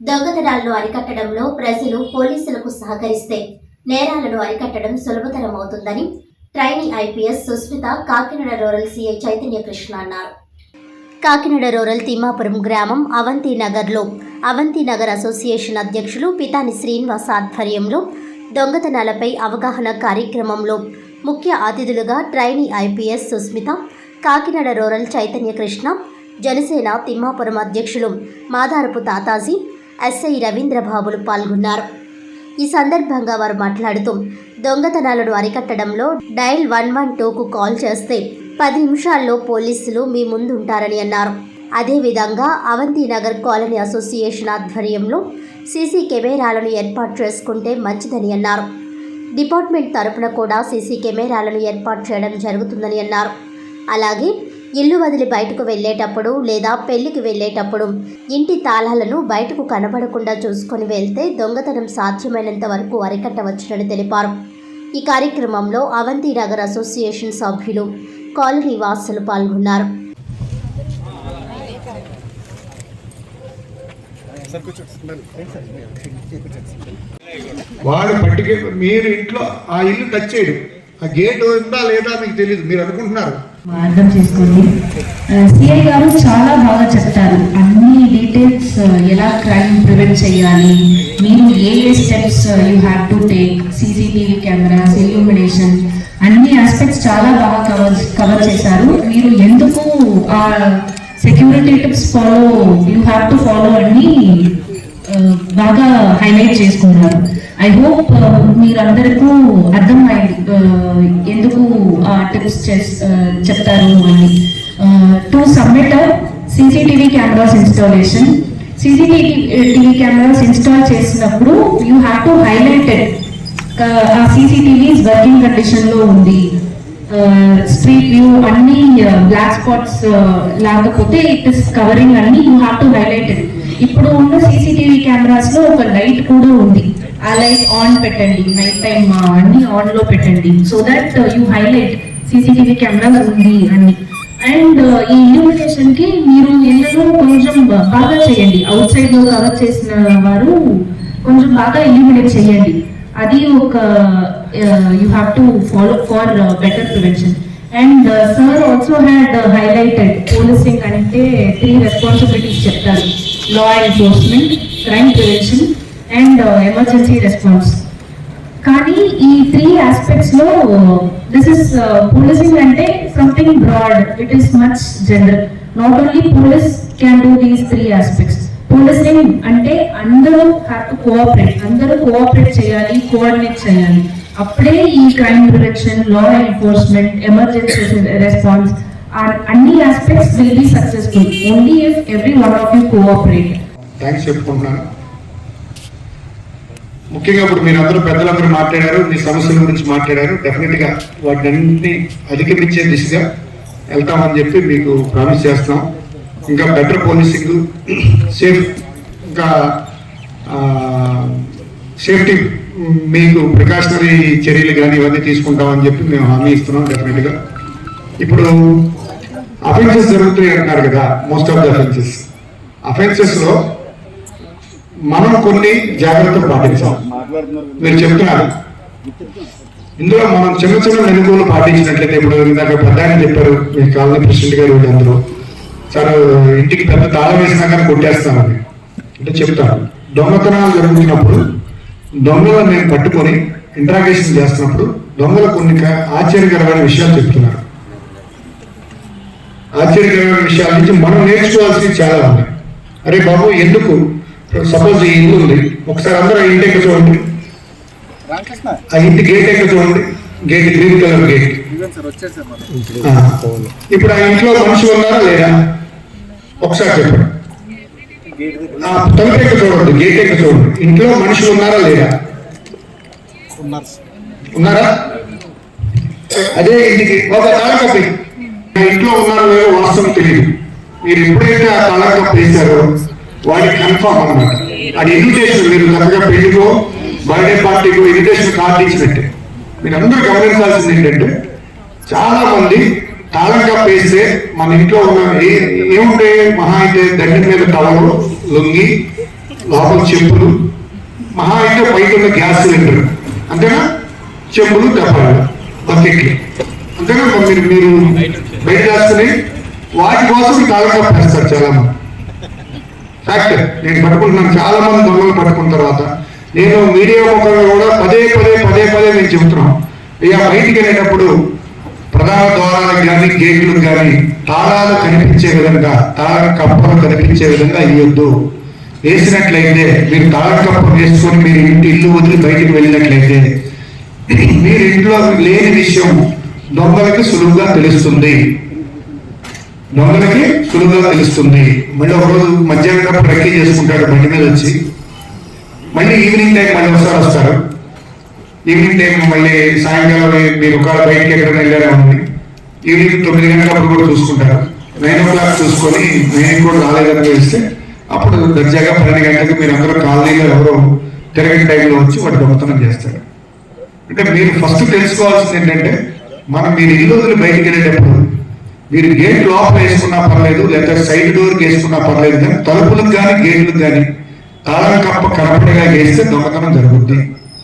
దొంగతనాలను అరికట్టడంలో ప్రజలు పోలీసులకు సహకరిస్తే నేరాలను అరికట్టడం సులభతరం అవుతుందని trainee IPS Susmita Kakinada rural CI Chaitanya Krishna అన్నారు. కాకినాడ రూరల్ తిమ్మాపురం గ్రామం అవంతి నగర్లో అవంతి నగర్ అసోసియేషన్ అధ్యక్షులు పితాని శ్రీనివాస్ ఆధ్వర్యంలో దొంగతనాలపై అవగాహన కార్యక్రమంలో ముఖ్య అతిథులుగా trainee IPS Susmita Kakinada rural Chaitanya Krishna Janasena Timmapuram అధ్యక్షులు మాదారపు తాతాజీ ఎస్ఐ రవీంద్రబాబులు పాల్గొన్నారు. ఈ సందర్భంగా వారు మాట్లాడుతూ దొంగతనాలను అరికట్టడంలో డైల్ వన్ వన్ టూకు కాల్ చేస్తే పది నిమిషాల్లో పోలీసులు మీ ముందుంటారని అన్నారు. అదేవిధంగా అవంతి నగర్ కాలనీ అసోసియేషన్ ఆధ్వర్యంలో సీసీ కెమెరాలను ఏర్పాటు చేసుకుంటే మంచిదని అన్నారు. డిపార్ట్మెంట్ తరపున కూడా సీసీ కెమెరాలను ఏర్పాటు చేయడం జరుగుతుందని అన్నారు. అలాగే ఇల్లు వదిలి బయటకు వెళ్ళేటప్పుడు లేదా పెళ్ళికి వెళ్ళేటప్పుడు ఇంటి తాళాలను బయటకు కనబడకుండా చూసుకొని వెళ్తే దొంగతనం సాధ్యమైనంత వరకు అరికట్టవచ్చునని తెలిపారు. ఈ కార్యక్రమంలో అవంతి నగర్ అసోసియేషన్ సభ్యులు కాలనీ వాసులు పాల్గొన్నారు. వాడు పట్టుకే మీరు ఇంట్లో ఆ ఇల్లు టచ్ చేయడు. ఆ గేట్ ఉందా లేదా మీకు తెలియదు మీరు అనుకుంటున్నారు? అర్థం చేసుకోండి సిఐ గారు చాలా బాగా చెప్తారు. అన్ని డీటెయిల్స్ ఎలా క్రైమ్ ప్రివెంట్ చేయాలి మీరు ఏ ఏ steps you have to take CCTV cameras illumination అన్ని ఆస్పెక్ట్స్ చాలా బాగా కవర్ కవర్ చేశారు. మీరు ఎందుకు ఆ security tips follow you have to follow అని బాగా హైలైట్ చేసుకున్నారు. ఐ హోప్ మీరందరికీ అర్థమైంది ఎందుకు ఆ టిప్స్ చెప్తారు అని. To submit CCTV cameras installation CCTV TV cameras install చేసినప్పుడు యూ హ్యావ్ టు హైలైట్ ఆ సీసీటీవీ వర్కింగ్ కండిషన్లో ఉంది. స్ట్రీట్ వ్యూ అన్ని బ్లాక్ స్పాట్స్ లేకపోతే ఇట్ ఇస్ కవరింగ్ అన్ని యూ హ్యావ్ టు హైలైట్ ఇప్పుడు ఉన్న సీసీటీవీ కెమెరాస్లో ఒక లైట్ కూడా ఉంది. ఆ లైట్ ఆన్ పెట్టండి. నైట్ టైం అన్ని ఆన్లో పెట్టండి. So that you highlight CCTV camera ఉంది అని. అండ్ uh, ఈ ఇల్యూమినేషన్కి మీరు ఇళ్ళలో కొంచెం బాగా చేయండి. అవుట్ సైడ్లో కవర్ చేసిన వారు కొంచెం బాగా ఇల్యూమినేట్ చేయండి. అది ఒక you have to follow for better prevention and sir also had highlighted policing అంటే త్రీ రెస్పాన్సిబిలిటీస్ చెప్తారు. Law enforcement crime prevention and emergency response కానీ ఈ త్రీ ఆస్పెక్ట్స్లో దిస్ ఇస్ పోలీసింగ్ అంటే something broad it is much general not only police can do these three aspects policing అంటే అందరూ have to cooperate అందరూ cooperate చేయాలి coordinate చేయాలి. అప్పుడే ఈ crime prevention law enforcement emergency response అన్ని aspects will be successful only if every one of you cooperate thanks చెప్పుకుంటున్నాను. ముఖ్యంగా ఇప్పుడు మీరు అందరూ పెద్దలందరూ మాట్లాడారు మీ సమస్యల గురించి మాట్లాడారు. డెఫినెట్గా వాటిని అధిగమించే దిశగా వెళ్తామని చెప్పి మీకు ప్రామిస్ చేస్తున్నాం. ఇంకా బెటర్ పోలీసింగ్ సేఫ్ ఇంకా సేఫ్టీ మీకు ప్రికాషనరీ చర్యలు కానీ ఇవన్నీ తీసుకుంటామని చెప్పి మేము హామీ ఇస్తున్నాం డెఫినెట్గా ఇప్పుడు అఫెన్సెస్ జరుగుతాయి అంటున్నారు కదా మోస్ట్ ఆఫ్ ద అఫెన్సెస్ అఫెన్సెస్లో మనం కొన్ని జాగ్రత్తలు పాటించాం. మీరు చెప్తున్నారు. ఇందులో మనం చిన్న చిన్న మెనుకులు పాటించినట్లయితే ఇప్పుడు ఇందాక ప్రధాని చెప్పారు మీ కాలనీ ప్రెసిడెంట్ గారు వీళ్ళందరూ సార్ ఇంటికి పెద్ద తాళం వేసినా కానీ కొట్టేస్తామని. అంటే చెప్తాను దొంగతనాలు జరుగుతున్నప్పుడు దొంగలను నేను పట్టుకొని ఇంట్రాగేషన్ చేస్తున్నప్పుడు దొంగలు కొన్ని ఆశ్చర్యకరమైన విషయాలు చెప్తున్నారు. ఆశ్చర్యకరమైన విషయాల నుంచి మనం నేర్చుకోవాల్సినవి చాలా ఉన్నాయి అరే బాబు ఎందుకు? సపోజ్ ఈ ఇల్లు ఉంది. ఒకసారి అందరూ ఆ ఇంటి ఎక్కడ చూడండి. ఆ ఇంటి గేట్ ఎక్కడ చూడండి. గేట్ గ్రీన్ కలర్ గేట్ ఇప్పుడు ఆ ఇంట్లో మనుషులు ఉన్నారా లేదా? ఒకసారి చెప్పండి. తలుపు ఎక్క చూడండి గేట్ ఎక్క చూడండి. ఇంట్లో మనుషులు ఉన్నారా లేదా? ఉన్నారా అదే ఇంటికి. ఒక తాళం కప్పి ఆ ఇంట్లో ఉన్నారో లేదో వాస్తవం తెలియదు మీరు ఎప్పుడైతే ఆ తాళం కప్పు వేశారో వాడికి కన్ఫామ్ అన్నమాట. అది ఇన్విటేషన్ మీరు చక్కగా పెళ్ళికో బర్త్డే పార్టీకో ఇన్విటేషన్ కార్డు ఇచ్చినట్టే మీరు అందరూ గమనించాల్సింది ఏంటంటే చాలా మంది తాళం కప్పు వేస్తే మన ఇంట్లో ఉన్న ఏముంటే మహా అయితే దండం మీద టవలు లొంగి లోపల చెప్పులు. మహా అయితే పైకి ఉన్న గ్యాస్ సిలిండర్. అంతేనా? చెప్పులు డబ్బాలు బకెట్లు. అంతేనా? మీరు మీరు బయట చేస్తుంది వాటి కోసం తాళం కప్పేస్తారు చాలా మంది ఫ్యాక్ట్ నేను పట్టుకుంటున్నాను. చాలా మంది దొంగలు పట్టుకున్న తర్వాత నేను మీడియా ముఖంగా కూడా పదే పదే పదే పదే నేను చెబుతున్నాను. ఇక బయటికి వెళ్ళేటప్పుడు ప్రధాన ద్వారాలకు కానీ గేట్లు కానీ తాళాలు కనిపించే విధంగా తాళం కప్పలు కనిపించే విధంగా ఇవ్వద్దు వేసినట్లయితే మీరు తాళం కప్పలు వేసుకొని మీరు ఇంటి ఇల్లు వదిలి బయటికి వెళ్ళినట్లయితే మీరు ఇంట్లో లేని విషయం దొంగలకి సులువుగా తెలుస్తుంది. దొంగలకి సులువుగా తెలుస్తుంది. మళ్ళీ ఒకరోజు మధ్యాహ్నం రెక్కీ చేసుకుంటాడు బండి మీద వచ్చి. మళ్ళీ ఈవినింగ్ టైం మళ్ళీ ఒకసారి వస్తారు. ఈవినింగ్ టైం మళ్ళీ సాయంకాలం మీరు ఒక బయటికి ఎక్కడ వెళ్ళారా ఉంది ఈవినింగ్ తొమ్మిది గంటలప్పుడు కూడా చూసుకుంటారు? నైన్ ఓ క్లాక్ చూసుకొని నైన్ కూడా రాలేదని వేస్తే అప్పుడు దర్జాగా పన్నెండు గంటలకు మీరు అందరూ కాలనీలో ఎవరో తిరగని టైంలో వచ్చి వాడు దొంగతనం చేస్తారు. అంటే మీరు ఫస్ట్ తెలుసుకోవాల్సింది ఏంటంటే మనం మీరు ఇల్లు వదిలి బయటికి వెళ్ళేటప్పుడు మీరు గేట్ లోపల వేసుకున్నా పర్లేదు లేదా సైడ్ డోర్ వేసుకున్నా పర్లేదు కానీ తలుపులకు కానీ గేట్లకు కానీ తాళం కప్ప కనపడగా వేస్తే దొంగతనం జరుగుతుంది